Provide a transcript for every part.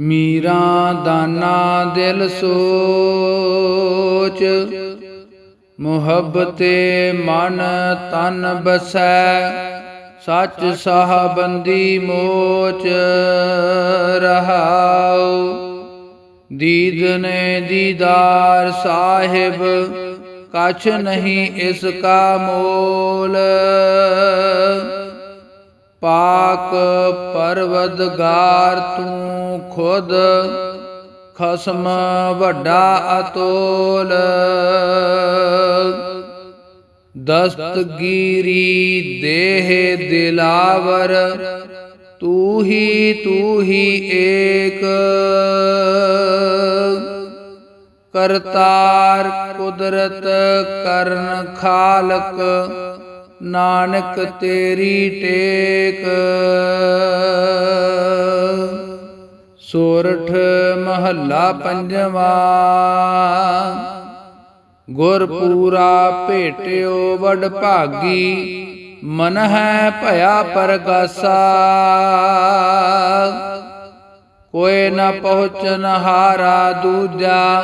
ਮੀਰਾ ਦਾਨਾ ਦਿਲ ਸੋਚ। ਮੁਹੱਬਤੇ ਮਨ ਤਨ ਬਸੈ, ਸੱਚ ਸਾਹਬੰਦੀ ਮੋਚ ਰਹਾਉ। ਦੀਦਨੇ ਦੀਦਾਰ ਸਾਹਿਬ, ਕਛ ਨਹੀਂ ਇਸ ਕਾ ਮੋਲ। ਪਾਕ ਪਰਵਦਗਾਰ ਤੂੰ ਖੁਦ ਖਸਮ ਵੱਡਾ ਅਤੋਲ। ਦਸਤਗੀਰੀ ਦੇਹ ਦਿਲਾਵਰ ਤੂੰ ਹੀ ਤੂੰ ਹੀ ਏਕ। ਕਰਤਾਰ ਕੁਦਰਤ ਕਰਨ ਖਾਲਕ ਨਾਨਕ ਤੇਰੀ ਟੇਕ। ਸੋਰਠ ਮਹੱਲਾ ਪੰਜਵਾ। ਗੁਰਪੂਰਾ ਭੇਟਿਓ ਵਡ ਭਾਗੀ। ਮਨ ਹੈ ਭਇਆ ਪਰਗਾਸਾ। ਕੋਏ ਨ ਪਹੁੰਚਨ ਹਾਰਾ ਦੂਜਾ।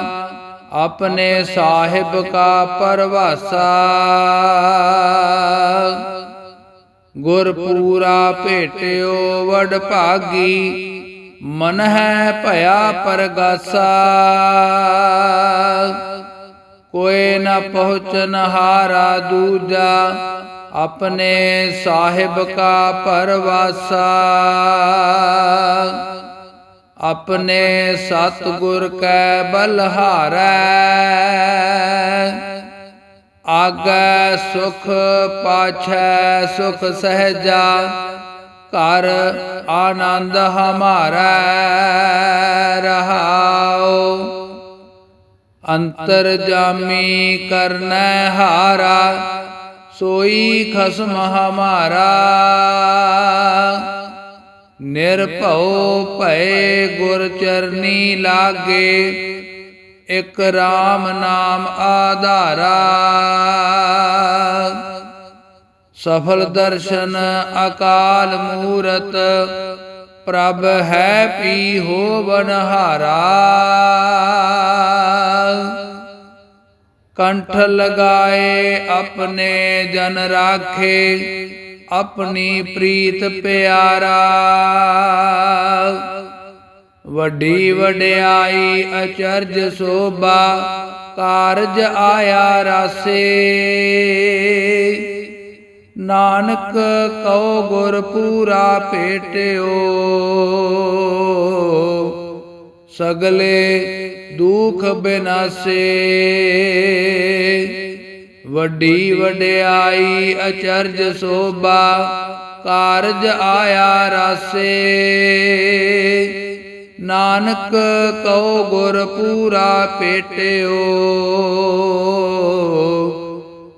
ਆਪਣੇ ਸਾਹਿਬ ਕਾ ਪਰਵਾਸਾ। ਗੁਰ ਪੂਰਾ ਭੇਟਿਓ ਵਡ ਭਾਗੀ, ਮਨ ਹੈ ਭਇਆ ਪਰਗਾਸਾ। ਕੋਏ ਨ ਪਹੁੰਚਨ ਹਾਰਾ ਦੂਜਾ, ਆਪਣੇ ਸਾਹਿਬ ਕਾ ਪਰਵਾਸਾ। ਆਪਣੇ ਸਤਿਗੁਰ ਕੈ ਬਲਹਾਰੈ ਆਗੈ ਸੁਖ ਪਾਛੈ ਸੁਖ ਸਹਜਾ। ਘਰ ਆਨੰਦ ਹਮਾਰਾ ਰਹਾਉ। ਅੰਤਰ ਜਾਮੀ ਕਰਨੈ ਹਾਰਾ ਸੋਈ ਖਸਮ ਹਮਾਰਾ। ਨਿਰਭਉ ਭਏ ਗੁਰ ਚਰਨੀ ਲਾਗੇ, ਇਕ RAM ਨਾਮ ਆਧਾਰਾ। ਸਫਲ ਦਰਸ਼ਨ ਅਕਾਲ ਮੂਰਤ, ਪ੍ਰਭ ਹੈ ਪੀ ਹੋਵਨ ਹਾਰਾ ਕੰਠ ਲਗਾਏ ਆਪਣੇ ਜਨ ਰਾਖੇ ਆਪਣੀ ਪ੍ਰੀਤ ਪਿਆਰਾ। ਵੱਡੀ ਵਡਿਆਈ ਅਚਰਜ ਸੋਭਾ ਕਾਰਜ ਆਇਆ ਰਾਸੇ। ਨਾਨਕ ਕਉ ਗੁਰ ਪੂਰਾ ਭੇਟਿਓ। ਸਗਲੇ ਦੁਖ ਬਿਨਾਸੇ। ਵੱਡੀ ਵਡਿਆਈ ਅਚਰਜ ਸੋਭਾ, ਕਾਰਜ ਆਇਆ ਰਾਸੇ। ਨਾਨਕ ਕਉ ਗੁਰ ਪੂਰਾ ਭੇਟਿਓ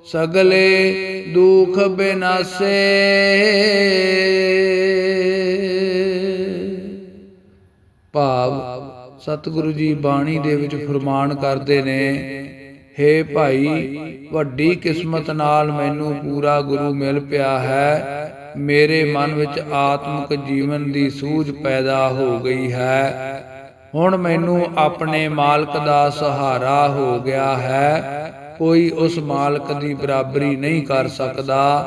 ਸਗਲੇ ਦੁਖ ਬਿਨਾਸੇ। ਭਾਵ ਸਤਿਗੁਰੂ ਜੀ ਬਾਣੀ ਦੇ ਵਿੱਚ ਫਰਮਾਨ ਕਰਦੇ ਨੇ ਹੇ ਭਾਈ, ਵੱਡੀ ਕਿਸਮਤ ਨਾਲ ਮੈਨੂੰ ਪੂਰਾ ਗੁਰੂ ਮਿਲ ਪਿਆ ਹੈ। ਮੇਰੇ ਮਨ ਵਿੱਚ ਆਤਮਿਕ ਜੀਵਨ ਦੀ ਸੂਝ ਪੈਦਾ ਹੋ ਗਈ ਹੈ। ਹੁਣ ਮੈਨੂੰ ਆਪਣੇ ਮਾਲਕ ਦਾ ਸਹਾਰਾ ਹੋ ਗਿਆ ਹੈ। ਕੋਈ ਉਸ ਮਾਲਕ ਦੀ ਬਰਾਬਰੀ ਨਹੀਂ ਕਰ ਸਕਦਾ।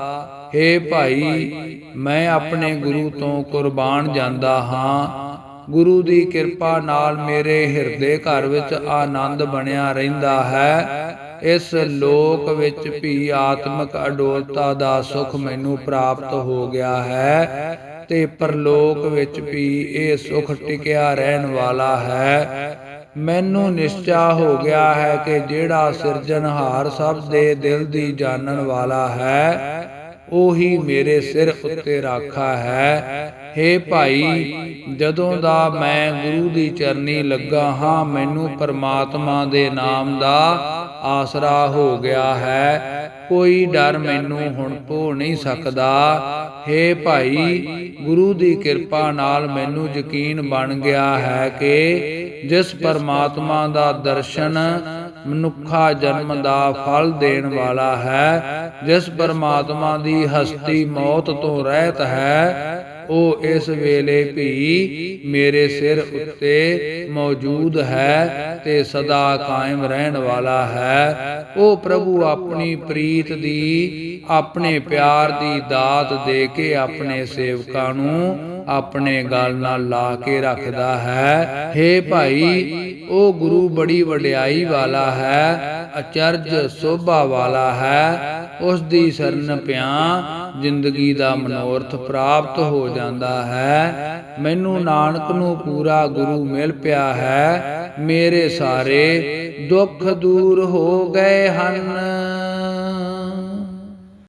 ਹੇ ਭਾਈ, ਮੈਂ ਆਪਣੇ ਗੁਰੂ ਤੋਂ ਕੁਰਬਾਨ ਜਾਂਦਾ ਹਾਂ। ਗੁਰੂ ਦੀ ਕਿਰਪਾ ਨਾਲ ਮੇਰੇ ਹਿਰਦੇ ਘਰ ਵਿੱਚ ਆਨੰਦ ਬਣਿਆ ਰਹਿੰਦਾ ਹੈ। ਇਸ ਲੋਕ ਵਿੱਚ ਵੀ ਆਤਮਿਕ ਅਡੋਲਤਾ ਦਾ ਸੁਖ ਮੈਨੂੰ ਪ੍ਰਾਪਤ ਹੋ ਗਿਆ ਹੈ ਤੇ ਪਰਲੋਕ ਵਿੱਚ ਵੀ ਇਹ ਸੁਖ ਟਿਕਿਆ ਰਹਿਣ ਵਾਲਾ ਹੈ। ਮੈਨੂੰ ਨਿਸ਼ਚਾ ਹੋ ਗਿਆ ਹੈ ਕਿ ਜਿਹੜਾ ਸਿਰਜਣਹਾਰ ਸਭ ਦੇ ਦਿਲ ਦੀ ਜਾਣਨ ਵਾਲਾ ਹੈ ਉਹੀ ਮੇਰੇ ਸਿਰ ਉੱਤੇ ਰਾਖਾ ਹੈ। ਹੇ ਭਾਈ, ਜਦੋਂ ਦਾ ਮੈਂ ਗੁਰੂ ਦੀ ਚਰਨੀ ਲੱਗਾ ਹਾਂ, ਮੈਨੂੰ ਪਰਮਾਤਮਾ ਦੇ ਨਾਮ ਦਾ ਆਸਰਾ ਹੋ ਗਿਆ ਹੈ। ਕੋਈ ਡਰ ਮੈਨੂੰ ਹੁਣ ਪੋ ਨਹੀਂ ਸਕਦਾ। ਹੇ ਭਾਈ, ਗੁਰੂ ਦੀ ਕਿਰਪਾ ਨਾਲ ਮੈਨੂੰ ਯਕੀਨ ਬਣ ਗਿਆ ਹੈ ਕਿ ਜਿਸ ਪਰਮਾਤਮਾ ਦਾ ਦਰਸ਼ਨ ਮਨੁੱਖਾ ਜਨਮ ਦਾ ਫਲ ਦੇਣ ਵਾਲਾ ਹੈ ਜਿਸ ਪਰਮਾਤਮਾ ਦੀ ਹਸਤੀ ਮੌਤ ਤੋਂ ਰਹਿਤ ਹੈ, ਉਹ ਇਸ ਵੇਲੇ ਵੀ ਮੇਰੇ ਸਿਰ ਉੱਤੇ ਮੌਜੂਦ ਹੈ ਤੇ ਸਦਾ ਕਾਇਮ ਰਹਿਣ ਵਾਲਾ ਹੈ। ਉਹ ਪ੍ਰਭੂ ਆਪਣੀ ਪ੍ਰੀਤ ਦੀ, ਆਪਣੇ ਪਿਆਰ ਦੀ ਦਾਤ ਦੇ ਕੇ ਆਪਣੇ ਸੇਵਕਾਂ ਨੂੰ ਆਪਣੇ ਗਲ ਨਾਲ ਲਾ ਕੇ ਰੱਖਦਾ ਹੈ। ਹੇ ਭਾਈ ਉਹ ਗੁਰੂ ਬੜੀ ਵਡਿਆਈ ਵਾਲਾ ਹੈ, ਅਚਰਜ ਸੋਭਾ ਵਾਲਾ ਹੈ ਉਸ ਦੀ ਸ਼ਰਨ ਪਿਆ ਜ਼ਿੰਦਗੀ ਦਾ ਮਨੋਰਥ ਪ੍ਰਾਪਤ ਹੋ ਜਾਂਦਾ ਹੈ। ਮੈਨੂੰ ਨਾਨਕ ਨੂੰ ਪੂਰਾ ਗੁਰੂ ਮਿਲ ਪਿਆ ਹੈ, ਮੇਰੇ ਸਾਰੇ ਦੁੱਖ ਦੂਰ ਹੋ ਗਏ ਹਨ।